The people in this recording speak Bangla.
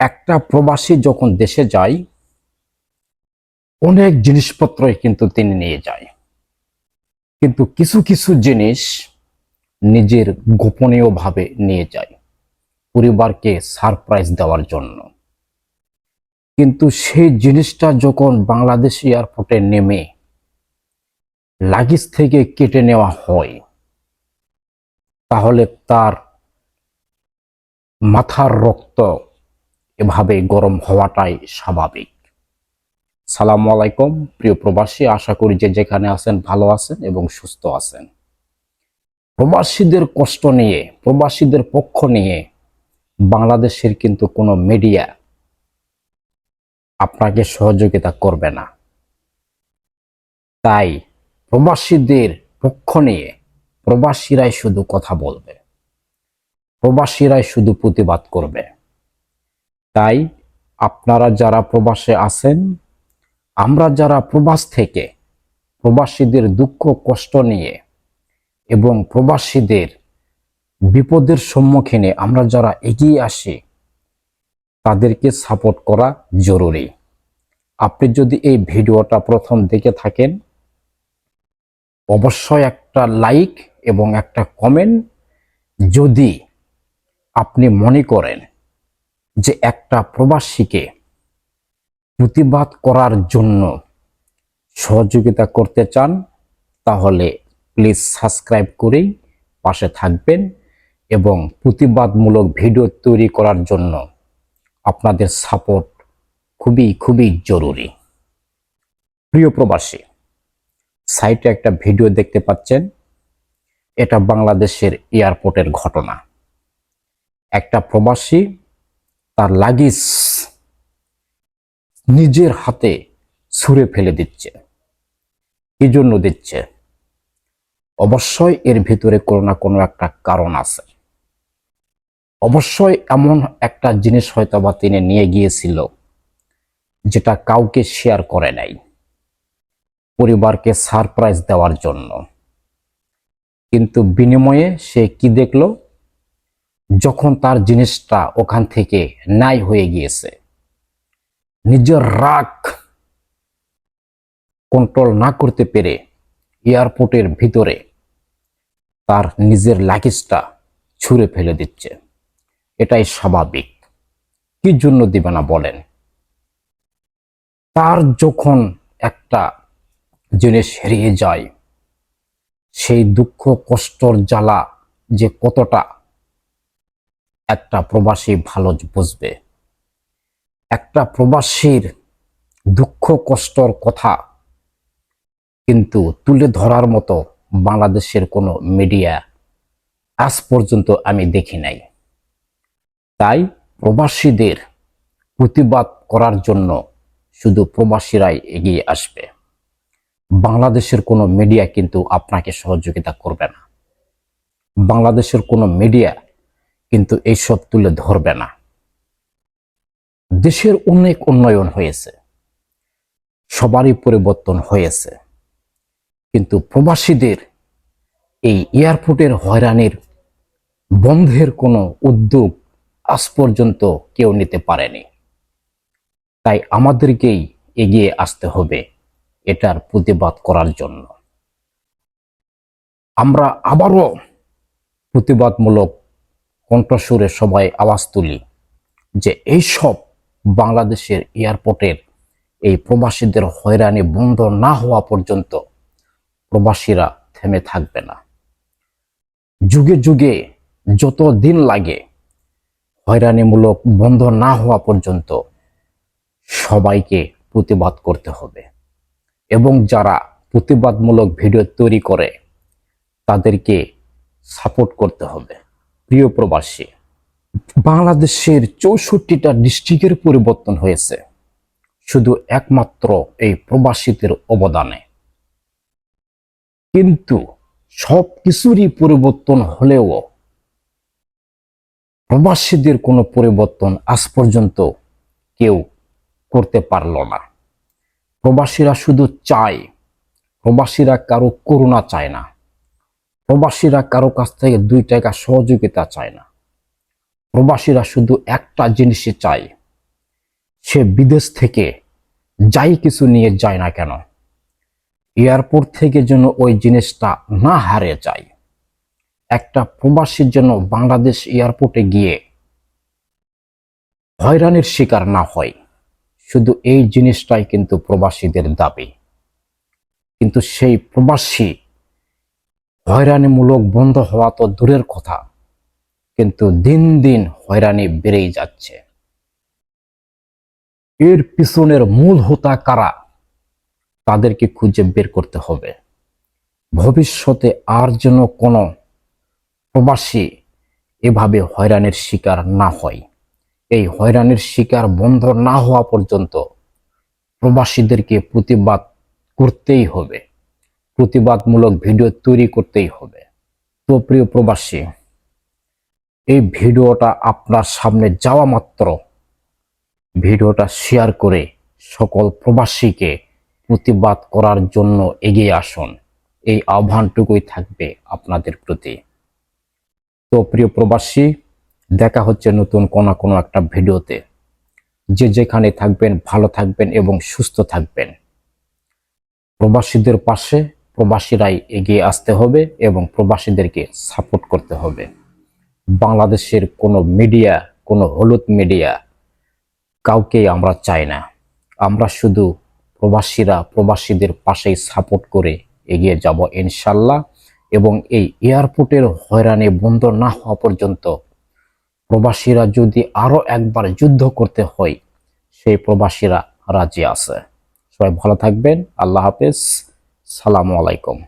একটা প্রবাসী যখন দেশে যায়, অনেক জিনিসপত্রই কিন্তু তিনি নিয়ে যায়। কিন্তু কিছু কিছু জিনিস নিজের গোপনীয়ভাবে নিয়ে যায়, পরিবারকে সারপ্রাইজ দেওয়ার জন্য। কিন্তু সেই জিনিসটা যখন বাংলাদেশ এয়ারপোর্টে নেমে লাগেজ থেকে কেটে নেওয়া হয়, তাহলে তার মাথার রক্ত এভাবে গরম হওয়াটাই স্বাভাবিক। সালাম আলাইকুম, প্রিয় প্রবাসী, আশা করি যে যেখানে আছেন ভালো আছেন এবং সুস্থ আছেন। প্রবাসীদের কষ্ট নিয়ে, প্রবাসীদের পক্ষ নিয়ে বাংলাদেশের কিন্তু কোনো মিডিয়া আপনাকে সহযোগিতা করবে না। তাই প্রবাসীদের পক্ষ নিয়ে প্রবাসীরাই শুধু কথা বলবে। প্রবাসীরাই শুধু প্রতিবাদ করবে। তাই আপনারা যারা প্রবাসে আছেন, আমরা যারা প্রবাস থেকে প্রবাসীদের দুঃখ, কষ্ট নিয়ে এবং প্রবাসীদের বিপদের সম্মুখীনে আমরা যারা এগিয়ে আসি, তাদেরকে সাপোর্ট করা জরুরি। আপনি যদি এই ভিডিওটা প্রথম দেখে থাকেন, অবশ্যই একটা লাইক এবং একটা কমেন্ট যদি আপনি মনে করেন যে একটা প্রবাসীকে প্রতিবাদ করার জন্য সহযোগিতা করতে চান, তাহলে প্লিজ সাবস্ক্রাইব করেই পাশে থাকবেন এবং প্রতিবাদমূলক ভিডিও তৈরি করার জন্য আপনাদের সাপোর্ট খুবই খুবই জরুরি। প্রিয় প্রবাসী, সাইটে একটা ভিডিও দেখতে পাচ্ছেন। এটা বাংলাদেশের এয়ারপোর্টের ঘটনা। একটা প্রবাসী তার লাগেজ নিজের হাতে ছুঁড়ে ফেলে দিচ্ছে। কি জন্য দিচ্ছে? অবশ্যই এর ভিতরে কোনো না কোনো একটা কারণ আছে। অবশ্যই এমন একটা জিনিস হয়তো বা তিনি নিয়ে গিয়েছিল যেটা কাউকে শেয়ার করে নাই, পরিবারকে সারপ্রাইজ দেওয়ার জন্য। কিন্তু বিনিময়ে সে কি দেখল? যখন তার জিনিসটা ওখান থেকে নাই হয়ে গিয়েছে। নিজের রাগ কন্ট্রোল না করতে পেরে এয়ারপোর্টের ভিতরে তার নিজের লাগেজটা ছুঁড়ে ফেলে দিচ্ছে। এটাই স্বাভাবিক। কি জন্য দিবে না বলেন? তার যখন একটা জিনিস হারিয়ে যায়, সেই দুঃখ কষ্টর জ্বালা যে কতটা একটা প্রবাসী ভালো বুঝবে। একটা প্রবাসীর দুঃখ, কষ্টর কথা কিন্তু তুলে ধরার মতো বাংলাদেশের কোনো মিডিয়া আজ পর্যন্ত আমি দেখি নাই। তাই প্রবাসীদের প্রতিবাদ করার জন্য শুধু প্রবাসীরাই এগিয়ে আসবে। বাংলাদেশের কোনো মিডিয়া কিন্তু আপনাকে সহযোগিতা করবে না। বাংলাদেশের কোনো মিডিয়া কিন্তু এইসব তুলে ধরবে না। দেশের অনেক উন্নয়ন হয়েছে। সবারই পরিবর্তন হয়েছে। কিন্তু প্রবাসীদের এই এয়ারপোর্টের হয়রানির বন্ধের কোনো উদ্যোগ আজ পর্যন্ত কেউ নিতে পারেনি। তাই আমাদেরকেই এগিয়ে আসতে হবে এটার প্রতিবাদ করার জন্য। আমরা আবারও প্রতিবাদমূলক কণ্ঠস্বরে সবাই আওয়াজ তুলি যে এইসব বাংলাদেশের এয়ারপোর্টের এই প্রবাসীদের হয়রানি বন্ধ না হওয়া পর্যন্ত প্রবাসীরা থেমে থাকবে না। যুগে যুগে যত দিন লাগে হয়রানিমূলক বন্ধ না হওয়া পর্যন্ত সবাইকে প্রতিবাদ করতে হবে এবং যারা প্রতিবাদমূলক ভিডিও তৈরি করে তাদেরকে সাপোর্ট করতে হবে। প্রিয় প্রবাসী, বাংলাদেশের চৌষট্টিটা ডিস্ট্রিক্টের পরিবর্তন হয়েছে। শুধু একমাত্র এই প্রবাসীদের অবদানে। কিন্তু সব কিছুরই পরিবর্তন হলেও প্রবাসীদের কোনো পরিবর্তন আজ পর্যন্ত কেউ করতে পারল না। প্রবাসীরা শুধু চায়, প্রবাসীরা কারও করুণা চায় না। প্রবাসীরা কারও কাছ থেকে দুই টাকা সহযোগিতা চায় না। প্রবাসীরা শুধু একটা জিনিসই চায়, সে বিদেশ থেকে যাই কিছু নিয়ে যায় না কেন, এয়ারপোর্ট থেকে যেন ওই জিনিসটা না হারে যায়। একটা প্রবাসীর জন্য বাংলাদেশ এয়ারপোর্টে গিয়ে হয়রানির শিকার না হয়, শুধু এই জিনিসটাই কিন্তু প্রবাসীদের দাবি। কিন্তু সেই প্রবাসী হয়রানিমূলক বন্ধ হওয়া তো দূরের কথা, কিন্তু দিন দিন হয়রানি বেড়েই যাচ্ছে। এর পিছনের মূল হোতা কারা, তাদেরকে খুঁজে বের করতে হবে। ভবিষ্যতে আর যেন কোনো প্রবাসী এভাবে হয়রানির শিকার না হয়। এই হয়রানির শিকার বন্ধ না হওয়া পর্যন্ত প্রবাসীদেরকে প্রতিবাদ করতেই হবে। প্রতিবাদমূলক ভিডিও তৈরি করতেই হবে। তো প্রিয় প্রবাসী, এই ভিডিওটা আপনার সামনে যাওয়া মাত্র। ভিডিওটা শেয়ার করে সকল প্রবাসীকে প্রতিবাদ করার জন্য এগিয়ে আসুন। এই আহ্বানটুকুই থাকবে আপনাদের প্রতি। তো প্রিয় প্রবাসী, দেখা হচ্ছে নতুন কোনো কোনো একটা ভিডিওতে। যে যেখানে থাকবেন, ভালো থাকবেন এবং সুস্থ থাকবেন। প্রবাসীদের পাশে প্রবাসীরাই এগিয়ে আসতে হবে এবং প্রবাসীদেরকে সাপোর্ট করতে হবে। বাংলাদেশের কোনো মিডিয়া, কোনো হলুদ মিডিয়া কাউকেই আমরা চাই না। আমরা শুধু প্রবাসীরা, প্রবাসীদের পাশেই সাপোর্ট করে এগিয়ে যাব ইনশাল্লাহ এবং এই এয়ারপোর্টের হয়রানি বন্ধ না হওয়া পর্যন্ত প্রবাসীরা যদি আরও একবার যুদ্ধ করতে হয়, সেই প্রবাসীরা রাজি আছে। সবাই ভালো থাকবেন। আল্লাহ হাফেজ। সালামু আলাইকুম।